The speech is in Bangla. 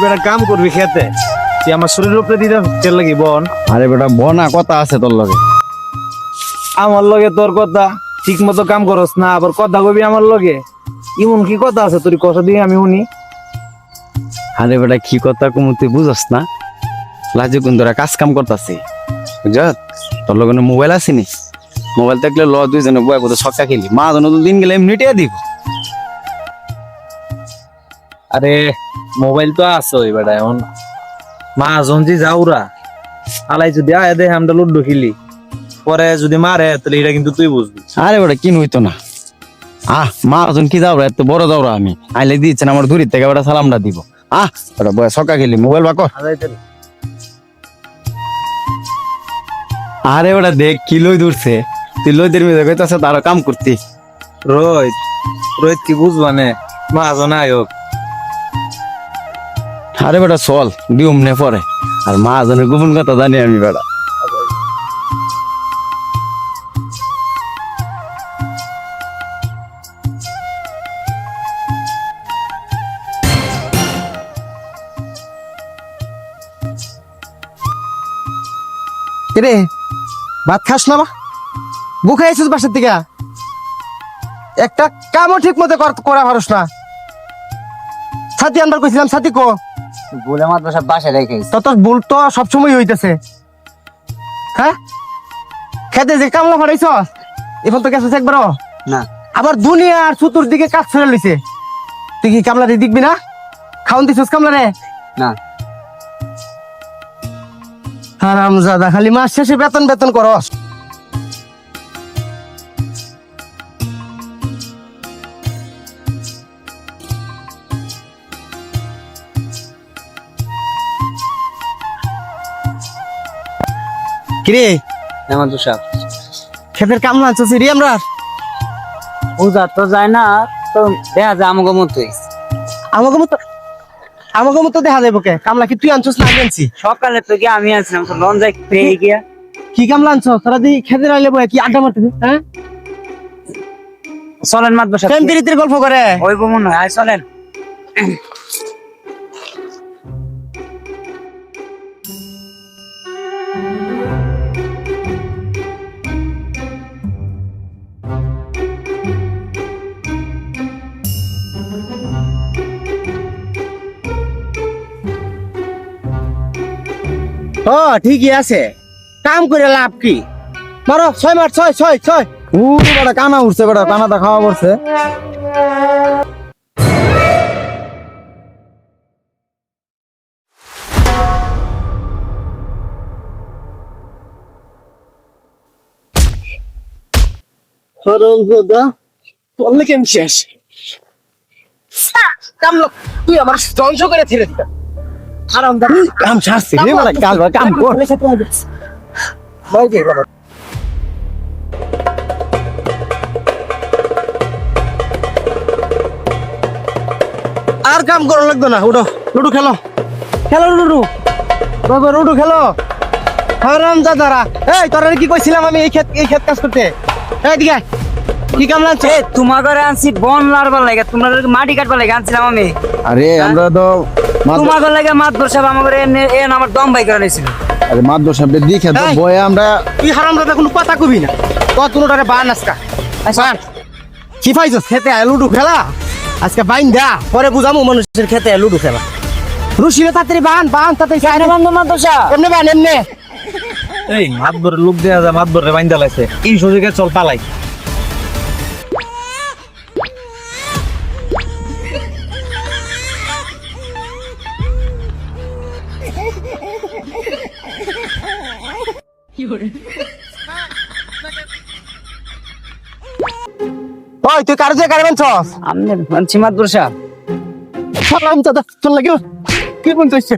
বেটা কাম করবি খেতে। তুই আমার শরীরের উপরে দিতে তেল লাগি বন। আরে বেটা বনা কথা আছে তোর লগে। আমার লগে তোর কথা ঠিক মতো কাম করস না আবার কথা কবি আমার লগে? এমন কি কথা আছে তোর কথা দিয়ে আমি শুনি? আরে বেটা কি কথা কমু তুই বুঝস না? লাজু কুন্দরা কাজ কাম করতাছে। বুঝছ? তোর লগে মোবাইল আসেনি মোবাইল থাকলে ল দুইজনে বয় কোথাও সক্কা খেলি। মা জন দিন গেলে এমনিটে দিব। আরে মোবাইল তো আছে ওই বেটা এখন। মা জঞ্জি যাওরা আলাই যদি আয় দে আমরা লুডো খেলি। পরে যদি মারে তাহলে এটা কিন্তু তুই বুঝবি। আরে বেটা কিন হইতো না। আহ মা জন কি যাও এত বড় যাও আমি। আইলে দিচ্ছেন আমার দূরের থেকে বেটা সালামটা দিব। আহ বেটা বয় সক্কা খেলি মোবাইল বাকর। আরে বেটা দেখ কি লই দূরছে তুই লই দের মেয়ে কইতাছে তারও কাম করতি। রোহিত রোহিত কি বুঝবা নে? মাজন আয়োগ আরে বেটা, চল, দিউম নে পরে। আর মা জনের গোপন কথা জানি আমি বেটা। রে ভাত খাস না বা? বুকে আইছিস বাসার থেকে একটা কামও ঠিক মতো কর- পারস না। ছাতি আনবার কইছিলাম, ছাতি কো? বলে মাত্র সব বাসায় রেখে তো তোর ভুল তো সবসময় হইতেছে। হ্যাঁ? খেতে যে কামলা ফাড়াইছ এখন তো গেছিস একবারও? না। আবার দুনিয়ার চতুর দিকে কাজ ছেড়ে লইছে। তুই কি কামলা রে দেখবি না? খাওন দিছিস কামলা রে? না। হারাম জাদা খালি মাস শেষে বেতন বেতন করস। কিরে? এমন তো সব খেতের কামলা আনছিস রে আমরা। বুঝা তো যায় না তো দেখা যায় আমাকে মতোই। আমাকে মতো আমাকে মতো দেখা যাব কে? কামলা কি তুই আনছিস না আমি আনছি? সকালে তো গিয়ে আমি আসলাম তো লন যাই পেয়ে গিয়া। কি কামলা আনছ তোরা দি খেতে আইলে বয় কি আড্ডা মারতে হ্যাঁ? চলেন মাত্র সব প্রেম গল্প করে। ওই মনে হয় আয় চলেন। ও ঠিকই আছে। কাম করে লাভ কি? মারো ছয় মার ছয় ছয় ছয়। বেটা কানা উঠছে বেটা কানাটা খাওয়া পড়ছে। বললে কেন শেষ? তুই আমার ধ্বংস করে ছিঁড়ে কাম ছাড়ছি রে বেটা কাল কাম কর। বলো আর কাম করা লাগতো না উঠো লুডু খেলো। খেলো লুডু। বাবা লুডু খেলো। হারাম দাদারা। এই তোরা কি কইছিলাম আমি এই ক্ষেত এই ক্ষেত কাজ করতে? এই দিকে কি কাম লাগছে? এ তোমার ঘরে আনছি বন লারবার লাগে তোমার মাটি কাটবার লাগে আনছিলাম আমি। আরে আমরা তো তোমার ঘরে লাগে বসাব আমার ঘরে এনে এ আমার দম বাই করে নিয়েছিল। আরে মাদ্র সাহেব দেখে তো বয়ে আমরা তুই হারাম দাদা কোনো কথা কবি না। কত কোনোটারে বান আজকা। বান। কি পাইছো? খেতে লুডু খেলা। আজকে বাইন দা পরে বুঝামু মানুষের খেতে লুডু খেলা। রুশিরে তাড়াতাড়ি বান বান তাড়াতাড়ি বন্ধু মাত্র এমনি বান এমনি। এই মাত ধরে লোক দেয়া যায় মাত ধরে বাইন্দা লাইছে। এই সুযোগে চল পালাই। ওই তুই কার যে কারণ ছস আমি আনছি বর্ষা হারাম দাদা চল লাগে কি বলতে হচ্ছে